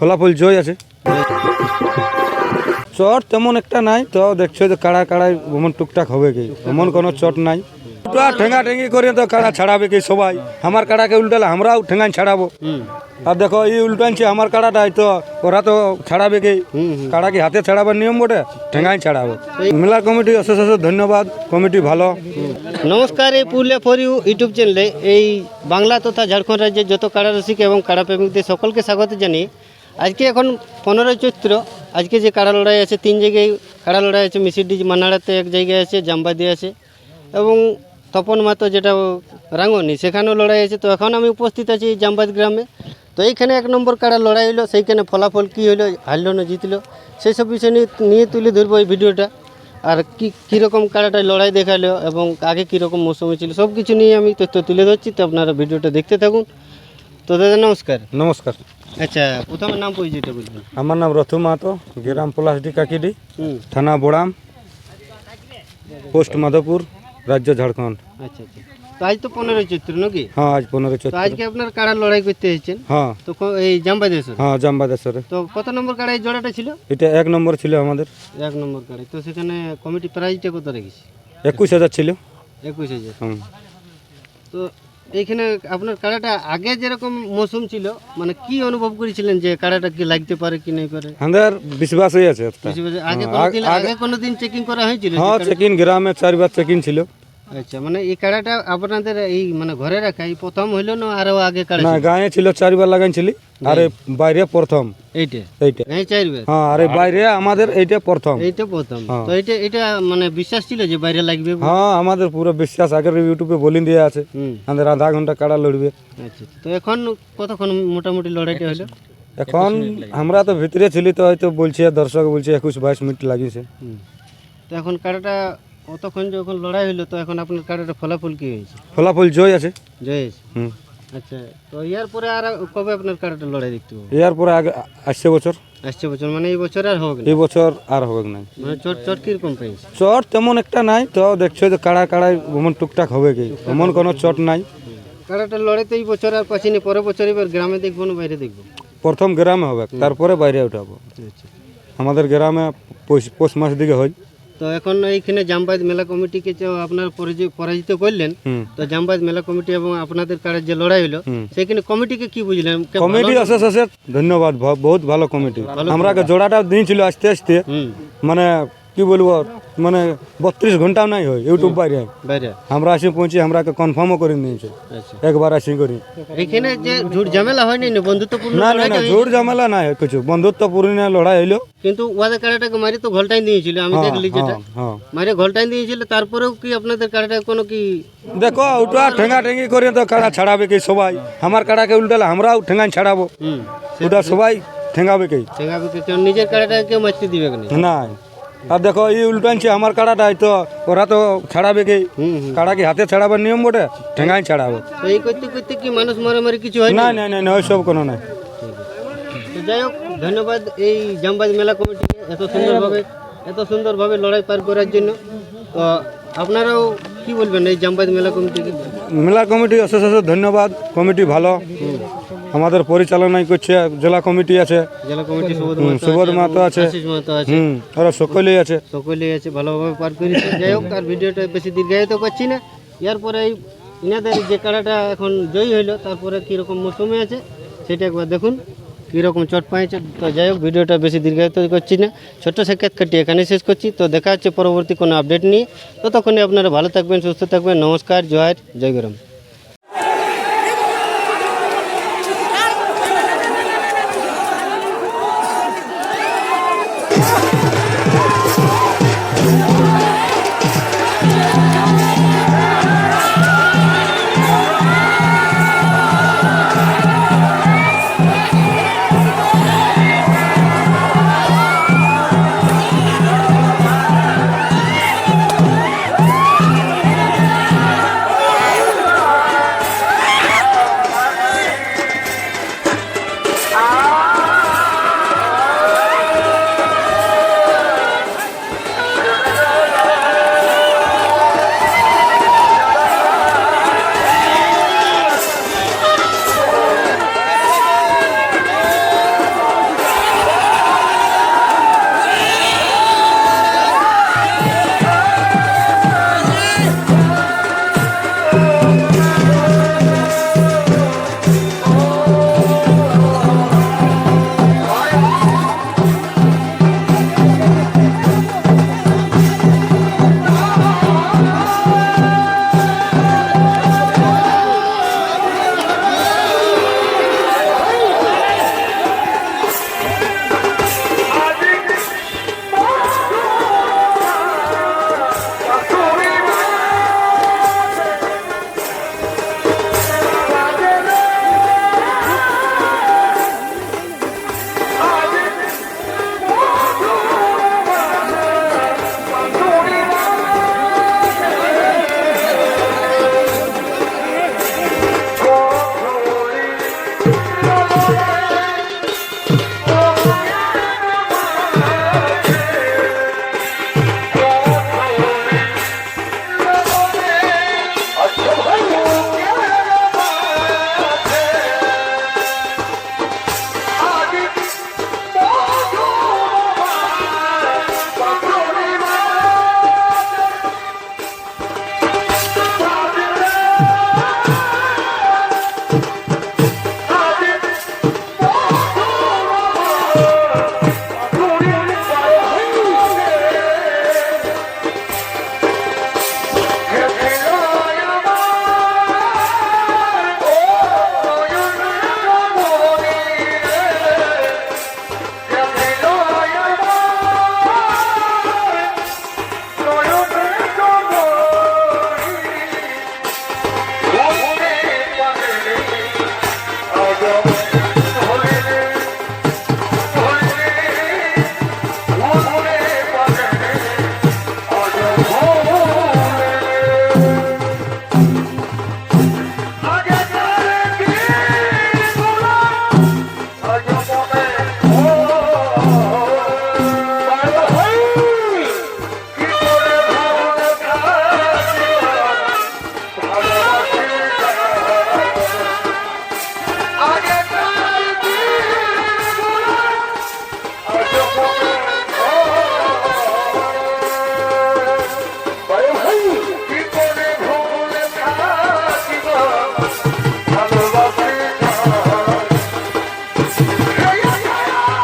ফলাফল জয় আছে। চট তেমন একটা নাই, তো দেখছ যে কাড়া কাড়াই এমন টুকটাক হবে কি? এমন কোনো চট নাই। ওটা ঠেঙ্গা ঠেঙ্গি করে তো কাড়া ছাড়াবে কি সবাই? আমার কাড়াকে উল্টালে আমরাও ঠেঙ্গান ছাড়াবো। আর দেখো, এই উল্টানছে আমার কাড়াটাই তো, ওরা তো ছাড়াবে কি? কাড়া কি হাতে ছাড়াবার নিয়ম বটে? ঠেঙ্গাই ছাড়াবো। মেলা কমিটি, অশেষ অশেষ ধন্যবাদ। কমিটি ভালো। নমস্কার, এই পুরুলিয়া ফর ইউ ইউটিউব চ্যানেলে এই বাংলা তথা ঝাড়খণ্ড রাজ্যের যত কাড়া রসিক এবং কাড়া প্রেমিকদের সকলকে স্বাগত জানিয়ে আজকে এখন পনেরোই চৈত্র। আজকে যে কাড়া লড়াই আছে, তিন জায়গায় কাড়া লড়াই আছে, মিসিডি মানাড়াতে এক জায়গায় আছে, জাম্বাদি আছে এবং তপন মাতো যেটা রাঙ্গনি, সেখানেও লড়াই আছে। তো এখন আমি উপস্থিত আছি জামবাদ গ্রামে। তো এইখানে এক নম্বর কাড়া লড়াই হলো, সেইখানে ফলাফল কী হলো হারলো না জিতলো, সেই সব বিষয় নিয়ে নিয়ে তুলে ধরবো এই ভিডিওটা। আর কি, কীরকম কাড়াটায় লড়াই দেখাল এবং আগে কীরকম মৌসুমি ছিল সব কিছু নিয়ে আমি তথ্য তুলে ধরছি, তো আপনারা ভিডিওটা দেখতে থাকুন। তো দাদা নমস্কার। নমস্কার। আচ্ছা প্রথমে নাম পরিচয়টা বলবেন। আমার নাম রথু মাহাতো গ্রাম পলাশডি কাকিডি থানা বোড়াম পোস্ট মাধবপুর রাজ্য ঝাড়খণ্ড। আচ্ছা আচ্ছা। তো আজ তো পনেরোই চৈত্র নাকি? হ্যাঁ আজ পনেরো তো চৈত্র। আজকে আপনার কাড়ার লড়াই করতে এসেছেন? হ্যাঁ। তো এই জাম্বাদেশ্বর? হ্যাঁ জাম্বাদেশ্বরে। তো কত নম্বর কাড়াই জোড়াটা ছিল? এটা এক নম্বর ছিল আমাদের। এক নম্বর কাড়াই তো সেখানে কমিটি প্রাইজটা কত রেখেছি? একুশ হাজার ছিল। একুশ হাজার। হুম। তো এইখানে আপনার কাড়াটা আগে যেরকম মৌসুম ছিল মানে কি অনুভব করেছিলেন যে কাড়াটা কি লাগতে পারে কি নাই পারে? আমাদের বিশ্বাস হয়ে আছে আগে কোনোদিন চেকিং করা হয়েছিল হ্যাঁ চেকিং গ্রামে চারবার চেকিং ছিল। আচ্ছা মানে এই কাড়াটা আপনাদের এই মানে ঘরে রাখা এই প্রথম হইল না আরও আগে কাড়া না? গায়ে ছিল চারবার লাগাইছিলি আর বাইরে প্রথম। এইটা? এইটা। এই চাইবে হ্যাঁ আর বাইরে আমাদের এইটা প্রথম। এইটা প্রথম। হ্যাঁ। তো এটা এটা মানে বিশ্বাস ছিল যে বাইরে লাগবে? হ্যাঁ আমাদের পুরো বিশ্বাস আগের ইউটিউবে বলিন দিয়ে আছে। আমাদের আধা ঘণ্টা কাড়া লড়বে। আচ্ছা তো এখন কতক্ষণ মোটামুটি লড়াইটা হলো? এখন আমরা তো ভিতরে ছিলি তো হয়তো বলছে দর্শক বলছে একুশ বাইশ মিনিট লাগিয়েছে তো এখন কাড়াটা অতক্ষণ যখন লড়াই হলো তো এখন আপনার কাড়াটা ফলাফল কি হয়েছে? ফলাফল জয় আছে। জয় আছে? হুম। আচ্ছা তো ইয়ার পরে আর কবে আপনার কাড়াটা লড়াই দেখতে পাবো? এর পরে আগে আসছে বছর। আসছে বছর মানে এই বছর আর হোক না? এই বছর আর হবে না। মানে চট চট কীরকম পেয়েছে? চট তেমন একটা নাই তো দেখছ যে কাড়া কাড়াই এমন টুকটাক হবে কি? এমন কোনো চট নাই। কাড়াটা লড়াই তো এই বছর আর পাচ্ছি না পরের বছর এবার গ্রামে দেখব না বাইরে দেখব? প্রথম গ্রামে হবে তারপরে বাইরে উঠাবো। আচ্ছা। আমাদের গ্রামে পৌষ- পৌষ মাস দিকে হয়। তো এখন এইখানে জামবাজ মেলা কমিটিকে যে আপনার পরাজিত করলেন তো জামবাজ মেলা কমিটি এবং আপনাদের কারের যে লড়াই হলো সেখানে কমিটিকে কি বুঝলেন? কমিটি অশেষ অশেষ ধন্যবাদ বহুত ভালো কমিটি। আমরা জোড়াটা দিয়েছিল আস্তে আস্তে মানে কি বলব মানে বত্রিশ ঘন্টাও নাই হয় ইউটিউব বাইরে বাইরে। আমরা আসি পৌঁছি আমরাকে কনফার্মও করে নিয়েছে। আচ্ছা। একবার আসি করি। এখানে যে ঝুট ঝামেলা হয়নি না? বন্ধুত্বপূর্ণ না না না। জোর ঝামেলা নাই কিছু। বন্ধুত্বপূর্ণ লড়াই হইল। কিন্তু ওয়াদের কাড়াটাকে মারি তো ঘলটাই দিয়েছিল আমি হ্যাঁ, দেখলি যেটা। হ্যাঁ, হ্যাঁ। মারি ঘলটাই দিয়েছিল তারপরেও কি আপনাদের কাড়াটা কোনো কি দেখো ওটা ঠেঙ্গা ঠেঙ্গি করে তো কাড়া ছাড়াবে কি সবাই? আমার কাড়াকে উল্টালে আমরাও ঠেঙ্গান ছাড়াবো। ওটা সবাই ঠেঙ্গাবে কি? সেখানে কি? নিজের কাড়াটাকে কেউ মারতে দিবে না? আর দেখো এই উল্টানছে আমার কাড়াটাই তো ওরা তো ছাড়াবে কি? কাড়া কি হাতে ছাড়াবার নিয়ম বটে? ঠেঙ্গাই ছাড়াবো। এই করতে করতে কি মানুষ মারামারি কিছু হয় না? না না না না ওইসব কোনো নাই। যাই হোক ধন্যবাদ এই জামবাজ মেলা কমিটিকে এত সুন্দরভাবে এত সুন্দরভাবে লড়াই পার করার জন্য। তো আপনারাও কি বলবেন এই জামবাজ মেলা কমিটিকে? মেলা কমিটি অশেষ অশেষ ধন্যবাদ কমিটি ভালো। আমাদের পরিচালনায় করছে জেলা কমিটি আছে। জেলা কমিটি সুবোধ মাহাতো আছে, হুম ওরা সকলেই আছে। সকলেই আছে ভালোভাবে পার করেছে। যাই হোক আর ভিডিওটা বেশি দীর্ঘায়িত করছি না। এরপরে এই ইনাদের যে কাড়াটা এখন জয়ী হইল তারপরে কীরকম মৌসুমে আছে সেটা একবার দেখুন কীরকম চট পাইছে। তো যাই হোক ভিডিওটা বেশি দীর্ঘায়িত করছি না। ছোট্ট সাক্ষাৎকারটি এখানে শেষ করছি। তো দেখা হচ্ছে পরবর্তী কোনো আপডেট নিয়ে। ততক্ষণে আপনারা ভালো থাকবেন সুস্থ থাকবেন। নমস্কার জয় জয়